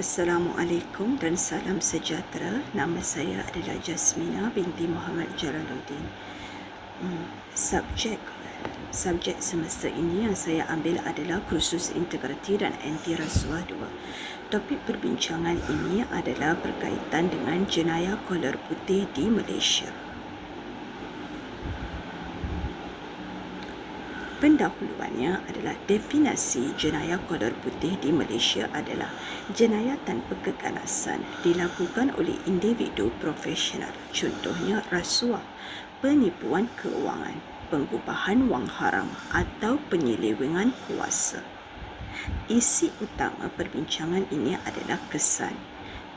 Assalamualaikum dan salam sejahtera. Nama saya adalah Jasmina binti Muhammad Jalaluddin. Hmm, subjek subjek semester ini yang saya ambil adalah kursus integriti dan anti rasuah 2. Topik perbincangan ini adalah berkaitan dengan jenayah kolor putih di Malaysia. Pendahuluannya adalah definisi jenayah kolor putih di Malaysia adalah jenayah tanpa keganasan dilakukan oleh individu profesional. Contohnya rasuah, penipuan keuangan, pengubahan wang haram atau penyelewengan kuasa. Isi utama perbincangan ini adalah kesan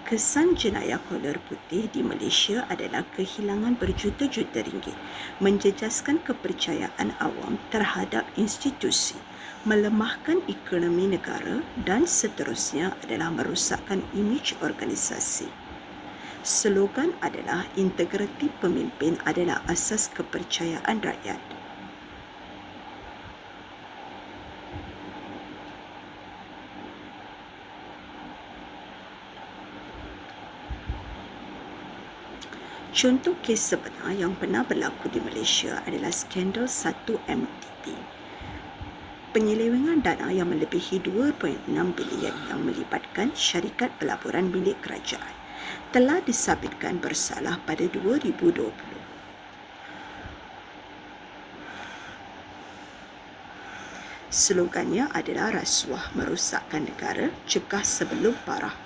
Kesan jenayah kolor putih di Malaysia adalah kehilangan berjuta-juta ringgit, menjejaskan kepercayaan awam terhadap institusi, melemahkan ekonomi negara dan seterusnya adalah merosakkan imej organisasi. Slogan adalah integriti pemimpin adalah asas kepercayaan rakyat. Contoh kes sebenar yang pernah berlaku di Malaysia adalah skandal 1MDB. Penyelewengan dana yang melebihi 2.6 bilion yang melibatkan syarikat pelaburan milik kerajaan telah disabitkan bersalah pada 2020. Slogannya adalah rasuah merosakkan negara, cegah sebelum parah.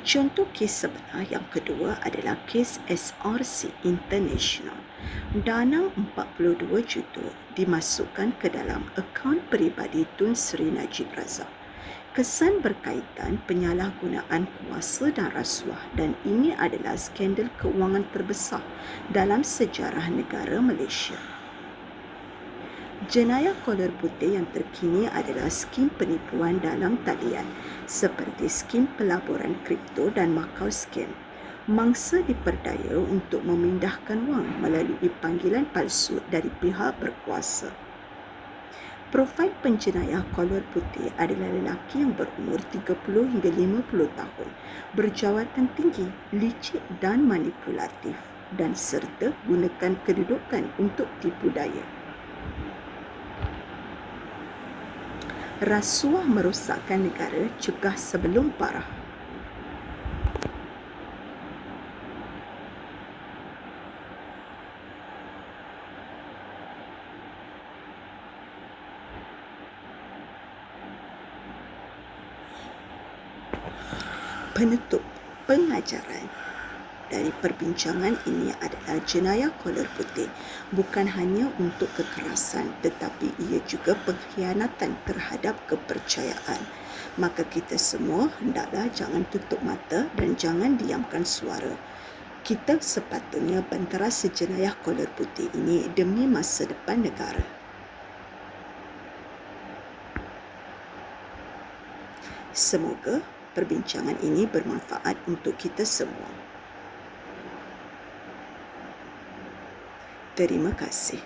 Contoh kes sebenar yang kedua adalah kes SRC International. Dana 42 juta dimasukkan ke dalam akaun peribadi Tun Sri Najib Razak. Kesan berkaitan penyalahgunaan kuasa dan rasuah dan ini adalah skandal keuangan terbesar dalam sejarah negara Malaysia. Jenayah kolor putih yang terkini adalah skim penipuan dalam talian seperti skim pelaburan kripto dan makau skim. Mangsa diperdaya untuk memindahkan wang melalui panggilan palsu dari pihak berkuasa. Profil penjenayah kolor putih adalah lelaki yang berumur 30 hingga 50 tahun, berjawatan tinggi, licik dan manipulatif dan serta gunakan kedudukan untuk tipu daya. Rasuah merosakkan negara cegah sebelum parah. Penutup pengajaran dari perbincangan ini adalah jenayah kolor putih bukan hanya untuk kekerasan tetapi ia juga pengkhianatan terhadap kepercayaan. Maka kita semua hendaklah jangan tutup mata dan jangan diamkan suara. Kita sepatutnya bantara sejenayah kolor putih ini demi masa depan negara. Semoga perbincangan ini bermanfaat untuk kita semua. Terima kasih.